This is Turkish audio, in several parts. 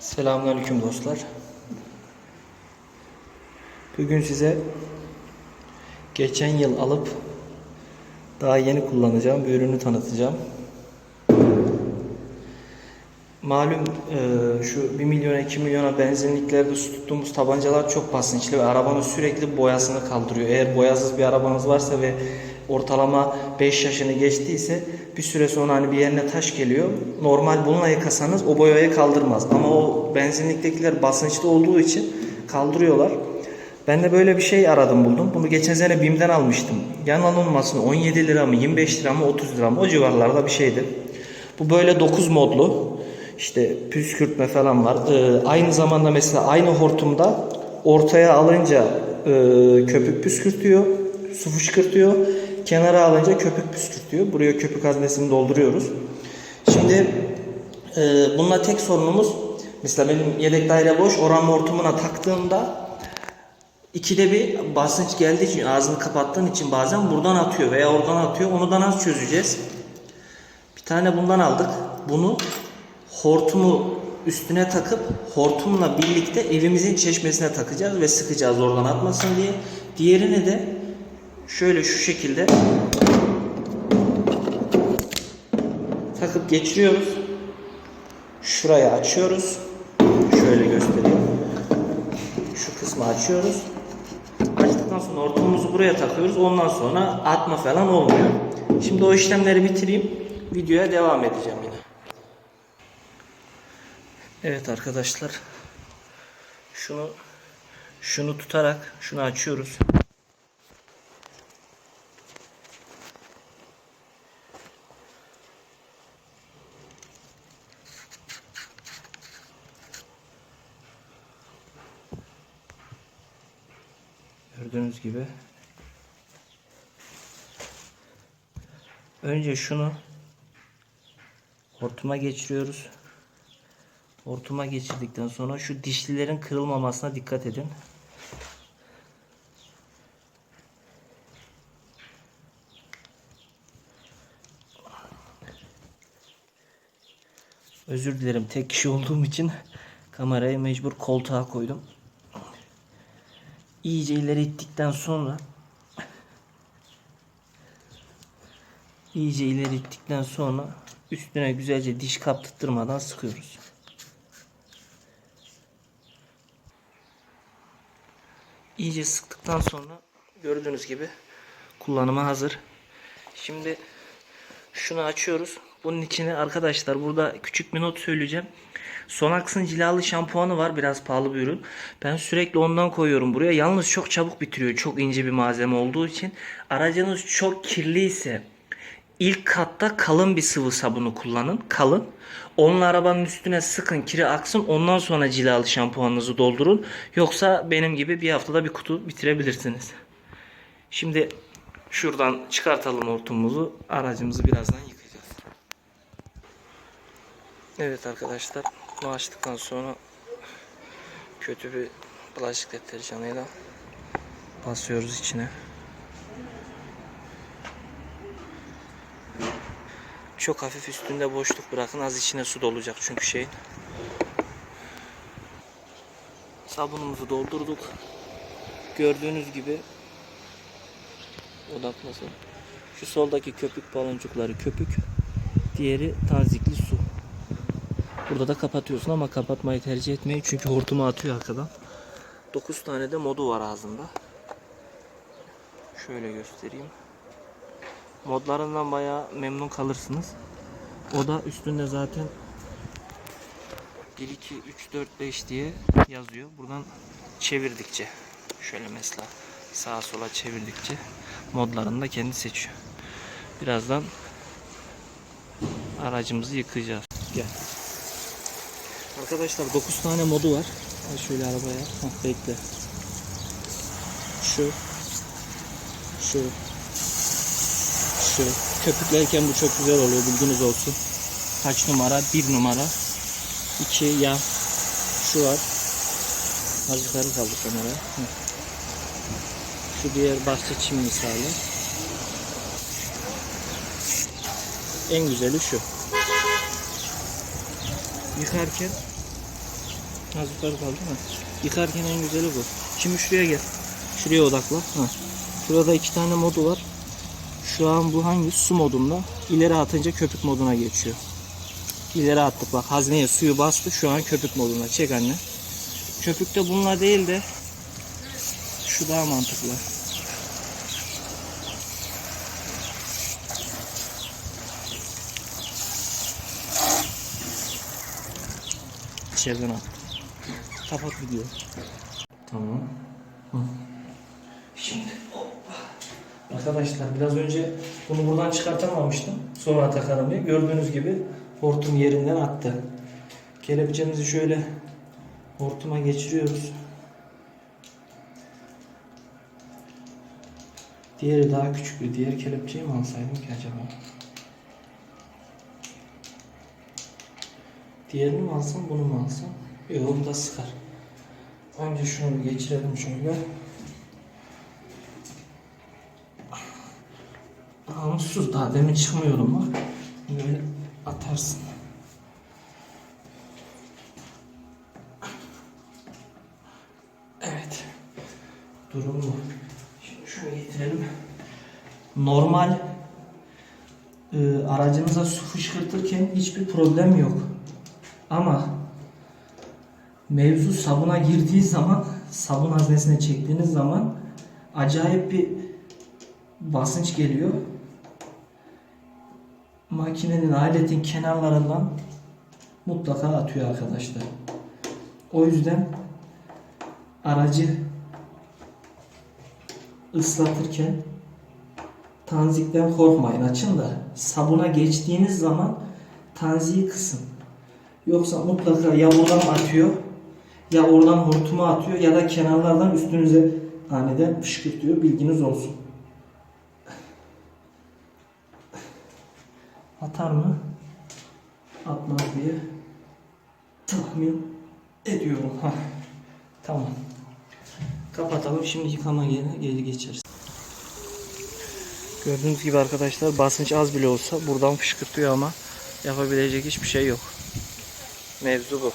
Selamünaleyküm dostlar. Bugün size geçen yıl alıp daha yeni kullanacağım bir ürünü tanıtacağım. Malum e, şu 1 milyona 2 milyona benzinliklerde su tuttuğumuz tabancalar çok basınçlı ve arabanın sürekli boyasını kaldırıyor. Eğer boyasız bir arabanız varsa ve ortalama 5 yaşını geçtiyse bir süre sonra hani bir yerine taş geliyor. Normal bununla yıkasanız o boyayı kaldırmaz. Ama o benzinliktekiler basınçlı olduğu için kaldırıyorlar. Ben de böyle bir şey aradım buldum. Bunu geçen sene BİM'den almıştım. Yalan olmasın 17 lira mı 25 lira mı 30 lira mı o civarlarda bir şeydi. Bu böyle 9 modlu. İşte püskürtme falan var. Ee, aynı zamanda mesela aynı hortumda ortaya alınca e, köpük püskürtüyor, su fışkırtıyor. Kenara alınca köpük püskürtüyor. Buraya köpük haznesini dolduruyoruz. Şimdi e, bununla tek sorunumuz mesela benim yedek daire boş oran hortumuna taktığımda ikide bir basınç geldiği için ağzını kapattığın için bazen buradan atıyor veya oradan atıyor. Onu da nasıl çözeceğiz? Bir tane bundan aldık. Bunu hortumu üstüne takıp hortumla birlikte evimizin çeşmesine takacağız ve sıkacağız oradan atmasın diye. Diğerini de şöyle şu şekilde takıp geçiriyoruz. Şurayı açıyoruz. Şöyle göstereyim. Şu kısmı açıyoruz. Açtıktan sonra hortumumuzu buraya takıyoruz. Ondan sonra atma falan olmuyor. Şimdi o işlemleri bitireyim. Videoya devam edeceğim yine. Evet arkadaşlar. Şunu şunu tutarak şunu açıyoruz. Gördüğünüz gibi. Önce şunu hortuma geçiriyoruz. Hortuma geçirdikten sonra şu dişlilerin kırılmamasına dikkat edin. Özür dilerim tek kişi olduğum için kamerayı mecbur koltuğa koydum. İyice ileri ittikten sonra iyice ileri ittikten sonra üstüne güzelce diş kaptırmadan sıkıyoruz. İyice sıktıktan sonra gördüğünüz gibi kullanıma hazır. Şimdi şunu açıyoruz. Bunun içine arkadaşlar burada küçük bir not söyleyeceğim. Sonax'ın cilalı şampuanı var. Biraz pahalı bir ürün. Ben sürekli ondan koyuyorum buraya. Yalnız çok çabuk bitiriyor. Çok ince bir malzeme olduğu için. Aracınız çok kirli ise ilk katta kalın bir sıvı sabunu kullanın. Kalın. Onunla arabanın üstüne sıkın kiri aksın. Ondan sonra cilalı şampuanınızı doldurun. Yoksa benim gibi bir haftada bir kutu bitirebilirsiniz. Şimdi şuradan çıkartalım hortumumuzu. Aracımızı birazdan yıkayacağız. Evet arkadaşlar. Bunu sonra kötü bir bulaşık deterjanıyla basıyoruz içine. Çok hafif üstünde boşluk bırakın. Az içine su dolacak çünkü şeyin. Sabunumuzu doldurduk. Gördüğünüz gibi odaklasın. Şu soldaki köpük baloncukları köpük. Diğeri tanzikli su. Burada da kapatıyorsun ama kapatmayı tercih etmeyin çünkü hortumu atıyor arkadan. 9 tane de modu var ağzında. Şöyle göstereyim. Modlarından bayağı memnun kalırsınız. O da üstünde zaten 1 2 3 4 5 diye yazıyor. Buradan çevirdikçe şöyle mesela sağa sola çevirdikçe modlarını da kendi seçiyor. Birazdan aracımızı yıkayacağız. Gel. Arkadaşlar 9 tane modu var. Şöyle arabaya. Hah, bekle. Şu. Şu. Şu. Köpüklerken bu çok güzel oluyor. Bilginiz olsun. Kaç numara? 1 numara. 2 ya. Şu var. Az yukarı kaldı kamera. Heh. Şu diğer bahçe çim misali. En güzeli şu. Yıkarken Az yukarı kaldı mı? Yıkarken en güzeli bu. Şimdi şuraya gel. Şuraya odakla. Ha. Şurada iki tane modu var. Şu an bu hangi? Su modunda. İleri atınca köpük moduna geçiyor. İleri attık bak hazneye suyu bastı. Şu an köpük moduna. Çek anne. Köpükte bununla değil de şu daha mantıklı. İçeriden at. Kapat video. Tamam. Hı. Şimdi hoppa. Arkadaşlar biraz önce bunu buradan çıkartamamıştım. Sonra takarım diye. Gördüğünüz gibi hortum yerinden attı. Kelepçemizi şöyle hortuma geçiriyoruz. Diğeri daha küçük bir diğer kelepçeyi mi alsaydım ki acaba? Diğerini mi alsam bunu mu alsam? Yok onu da sıkar. Önce şunu geçirelim şöyle. Namussuz daha demin çıkmıyorum bak. Böyle atarsın. Evet. Durum bu. Getirelim. Normal e, aracınıza su fışkırtırken hiçbir problem yok. Ama mevzu sabuna girdiği zaman sabun haznesine çektiğiniz zaman acayip bir basınç geliyor. Makinenin aletin kenarlarından mutlaka atıyor arkadaşlar. O yüzden aracı ıslatırken tanzikten korkmayın açın da sabuna geçtiğiniz zaman tanziyi kısın. Yoksa mutlaka ya buradan atıyor ya oradan hortuma atıyor ya da kenarlardan üstünüze aniden fışkırtıyor bilginiz olsun. Atar mı? Atmaz diye tahmin ediyorum. Tamam. Kapatalım. Şimdi yıkama yerine geri geçeriz. Gördüğünüz gibi arkadaşlar basınç az bile olsa buradan fışkırtıyor ama yapabilecek hiçbir şey yok. Mevzu bu.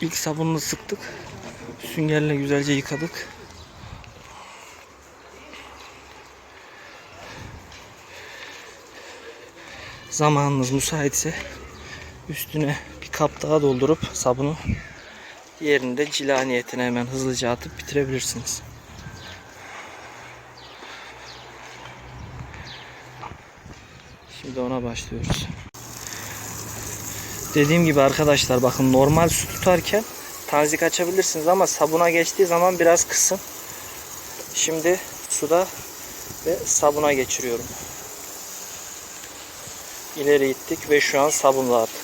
İlk sabununu sıktık. Süngerle güzelce yıkadık. Zamanınız müsaitse üstüne bir kap daha doldurup sabunu yerinde cila niyetine hemen hızlıca atıp bitirebilirsiniz. Şimdi ona başlıyoruz. Dediğim gibi arkadaşlar bakın normal su tutarken tanzik açabilirsiniz ama sabuna geçtiği zaman biraz kısın. Şimdi suda ve sabuna geçiriyorum. İleri ittik ve şu an sabunla attık.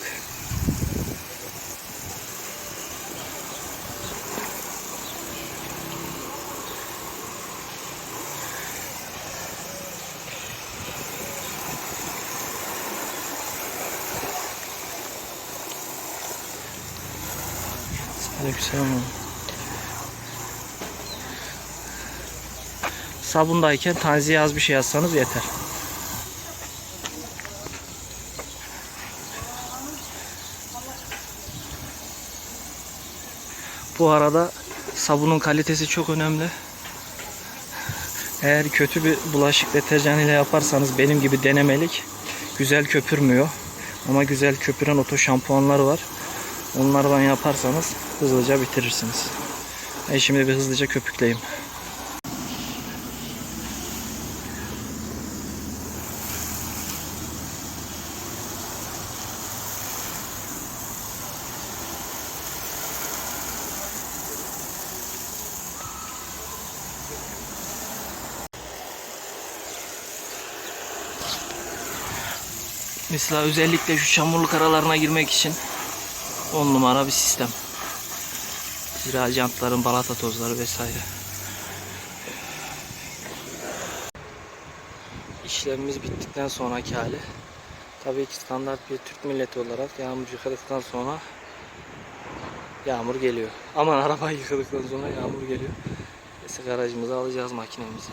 Aleykümselam. Sabundayken tanziye az bir şey yazsanız yeter. Bu arada sabunun kalitesi çok önemli. Eğer kötü bir bulaşık deterjanı ile yaparsanız benim gibi denemelik güzel köpürmüyor. Ama güzel köpüren oto şampuanlar var. Onlardan yaparsanız hızlıca bitirirsiniz. Ben şimdi bir hızlıca köpükleyeyim. Mesela özellikle şu çamurluk aralarına girmek için 10 numara bir sistem. Zira jantların balata tozları vesaire. İşlemimiz bittikten sonraki hali. Tabii ki standart bir Türk milleti olarak yağmur yıkadıktan sonra yağmur geliyor. Aman arabayı yıkadıktan sonra yağmur geliyor. Neyse garajımıza alacağız makinemizi.